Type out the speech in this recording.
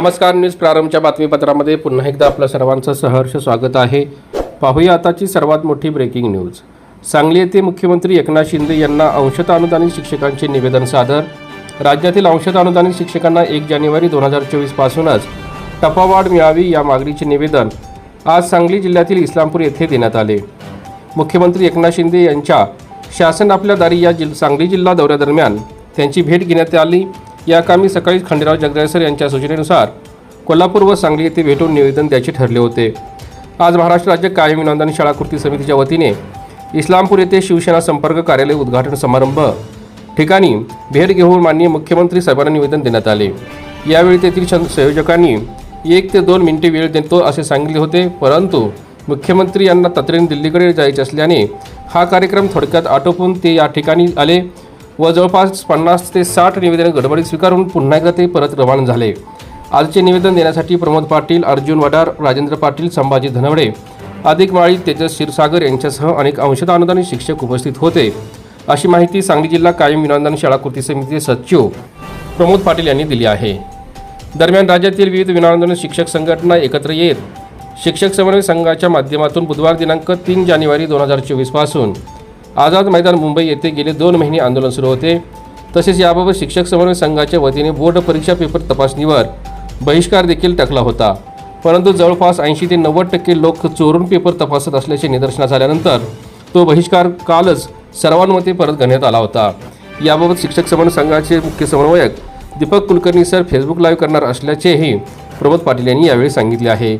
नमस्कार न्यूज प्रारंभच्या बातमीपत्रामध्ये पुन्हा एकदा आपलं सर्वांचं सहर्ष स्वागत आहे. पाहूया आताची सर्वात मोठी ब्रेकिंग न्यूज सांगली येथे मुख्यमंत्री एकनाथ शिंदे यांना अंशतः अनुदानित शिक्षकांचे निवेदन सादर. राज्यातील अंशतः अनुदानित शिक्षकांना एक जानेवारी दोन हजार चोवीसपासूनच टपावाढ मिळावी या मागणीचे निवेदन आज सांगली जिल्ह्यातील इस्लामपूर येथे देण्यात आले. मुख्यमंत्री एकनाथ शिंदे यांच्या शासन आपल्या दारी या जिल सांगली जिल्हा दौऱ्यादरम्यान त्यांची भेट घेण्यात आली. या कामी सकाळी खंडेराव जगदळेसर यांच्या सूचनेनुसार कोल्हापूर व सांगली येथे भेटून निवेदन द्यायचे ठरले होते. आज महाराष्ट्र राज्य कायम विनोदन शाळा कृती समितीच्या वतीने इस्लामपूर येथे शिवसेना संपर्क कार्यालय उद्घाटन समारंभ ठिकाणी भेट घेऊन माननीय मुख्यमंत्री साहेबांना निवेदन देण्यात आले. यावेळी तेथील संयोजकांनी एक ते दोन मिनिटे वेळ देतो असे सांगितले होते परंतु मुख्यमंत्री यांना तातडीने दिल्लीकडे जायचे असल्याने हा कार्यक्रम थोडक्यात आटोपून ते या ठिकाणी आले. व जवळपास पन्नास ते साठ निवेदन गडबडीत स्वीकारून पुन्हा एकदा ते परत रवाना झाले. आजचे निवेदन देण्यासाठी प्रमोद पाटील अर्जुन वडार राजेंद्र पाटील संभाजी धनवडे अधिक माळी तेजस क्षीरसागर यांच्यासह अनेक अंशतः अनुदानित शिक्षक उपस्थित होते. अशी माहिती सांगली जिल्हा कायम विनोदन शाळा कृती समितीचे सचिव प्रमोद पाटील यांनी दिली आहे. दरम्यान राज्यातील विविध विनोदन शिक्षक संघटना एकत्र येत शिक्षक समन्वय संघाच्या माध्यमातून बुधवार दिनांक तीन जानेवारी दोन हजार चोवीसपासून आझाद मैदान मुंबई येथे गेले दोन महिने आंदोलन सुरू होते. तसेच याबाबत शिक्षक समन्वय संघाच्या वतीने बोर्ड परीक्षा पेपर तपासणीवर बहिष्कार देखील टाकला होता. परंतु जवळपास ऐंशी ते नव्वद टक्के लोक चोरून पेपर तपासत असल्याचे निदर्शनास आल्यानंतर तो बहिष्कार कालच सर्वांमध्ये परत घेण्यात आला होता. याबाबत शिक्षक समन्वय संघाचे मुख्य समन्वयक Deepak Kulkarni sir Facebook live करणार असल्याचेही प्रमोद पाटील यांनी यावेळी सांगितले आहे.